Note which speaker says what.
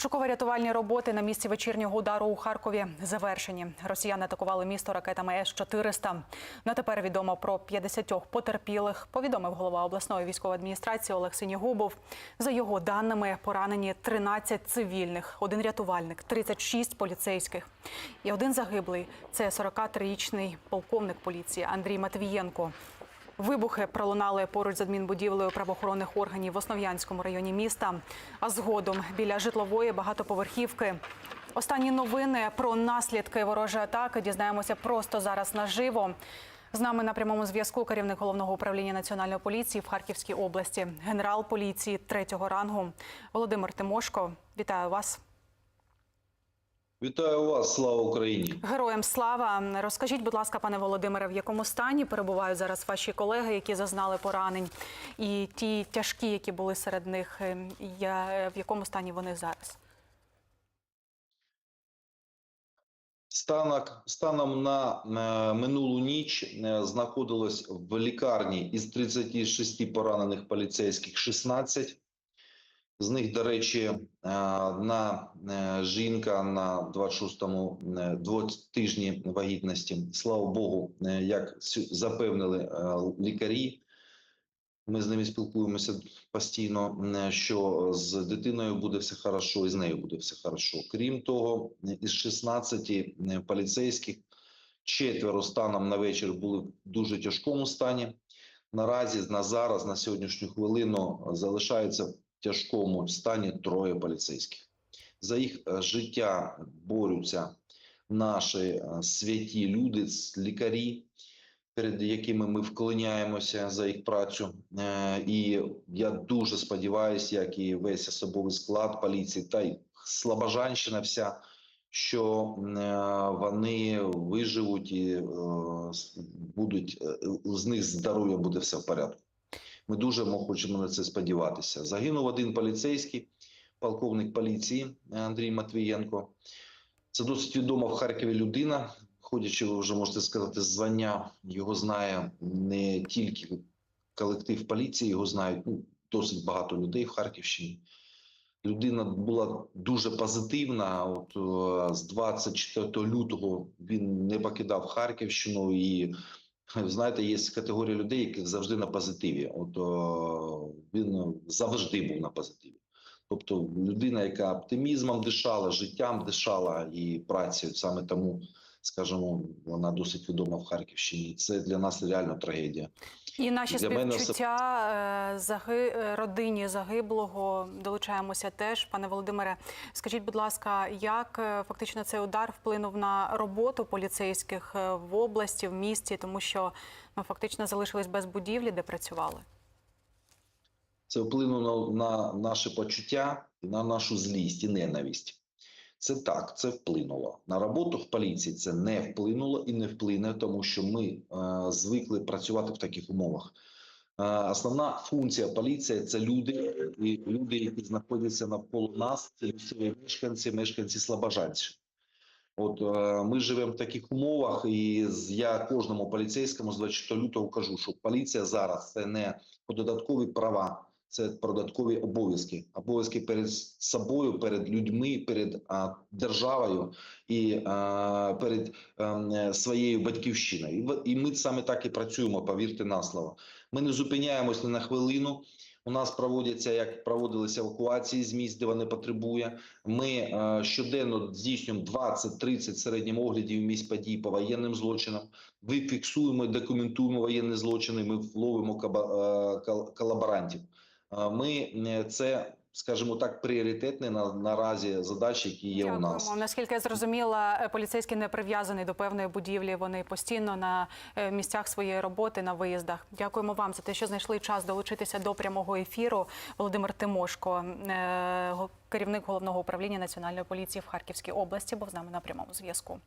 Speaker 1: Пошуково-рятувальні роботи на місці вечірнього удару у Харкові завершені. Росіяни атакували місто ракетами С-400. На тепер відомо про 50 потерпілих. Повідомив голова обласної військової адміністрації Олег Синігубов. За його даними, поранені 13 цивільних, один рятувальник, 36 поліцейських. І один загиблий це 43-річний полковник поліції Андрій Матвієнко. Вибухи пролунали поруч з адмінбудівлею правоохоронних органів в Основ'янському районі міста, а згодом біля житлової багатоповерхівки. Останні новини про наслідки ворожої атаки дізнаємося просто зараз наживо. З нами на прямому зв'язку керівник головного управління національної поліції в Харківській області, генерал поліції третього рангу Володимир Тимошко. Вітаю вас.
Speaker 2: Вітаю вас, слава Україні!
Speaker 1: Героям слава. Розкажіть, будь ласка, пане Володимире, в якому стані перебувають зараз ваші колеги, які зазнали поранень, і ті тяжкі, які були серед них, е, я- в якому стані вони зараз?
Speaker 2: Станок, станом на е, минулу ніч е, знаходилось в лікарні із 36 поранених поліцейських 16. З них, до речі, е, одна е, жінка на 26-му е, двотижні вагітності. Слава Богу, як запевнили лікарі, ми з ними спілкуємося постійно, що з дитиною буде все хорошо, і з нею буде все хорошо. Крім того, із 16 е, поліцейських четверо станом на вечір були в дуже тяжкому стані. Наразі на зараз, на сьогоднішню хвилину, залишаються тяжкому стані троє поліцейських. За їх е, життя борються наші е, святі люди, лікарі, перед якими ми вклоняємося за їх працю. Е, І я дуже сподіваюся, як і весь особовий склад поліції, та й Слобожанщина вся, що вони виживуть і будуть з них здоров'я буде все в порядку. Ми дуже хочемо на це сподіватися. Загинув один поліцейський, полковник поліції Андрій Матвієнко. Це досить відома в Харкові людина. Ходячи, ви вже можете сказати, звання його знає не тільки колектив поліції, його знають ну, досить багато людей в Харківщині. Людина була дуже позитивна. От е, з 24 лютого він не покидав Харківщину, і знаєте, є категорія людей, які завжди на позитиві. От о, він завжди був на позитиві. Тобто людина, яка оптимізмом дишала, життям дишала і працею. Саме тому, скажімо, вона досить відома в Харківщині. Це для нас реально трагедія.
Speaker 1: І наші
Speaker 2: Для
Speaker 1: співчуття е, заги... е, родині загиблого долучаємося теж. Пане Володимире, скажіть, будь ласка, як е, фактично цей удар вплинув на роботу поліцейських в області, в місті, тому що ну, фактично залишились без будівлі, де працювали?
Speaker 2: Це вплинуло на наше почуття, на нашу злість і ненависть. Це так, це вплинуло. На роботу в поліції це не вплинуло і не вплине, тому що ми е, звикли працювати в таких умовах. Е, основна функція поліції це люди, і люди, які знаходяться навколо нас, це місцеві мешканці, мешканці Слобожанщини. От е, ми живемо в таких умовах, і я кожному поліцейському з 24 лютого кажу, що поліція зараз це не додаткові права, це про додаткові обов'язки. Обов'язки перед собою, перед людьми, перед а, державою і а, перед ем, е, своєю батьківщиною. І, і ми саме так і працюємо, повірте на слово. Ми не зупиняємось ні на хвилину. У нас проводяться як проводилися евакуації з місць, де вони потребує. Ми е, щоденно здійснюємо 20-30 середнім оглядів місць подій по воєнним злочинам. Ви фіксуємо документуємо воєнні злочини. Ми ловимо е, колаборантів. Ми е, це, скажімо так, пріоритетні на наразі задачі, які є у нас.
Speaker 1: Наскільки я зрозуміла, е, поліцейський не прив'язаний до певної будівлі. Вони постійно на е, місцях своєї роботи на виїздах. Дякуємо вам за те, що знайшли час долучитися до прямого ефіру. Володимир Тимошко, керівник головного управління національної поліції в Харківській області, був з нами на прямому зв'язку.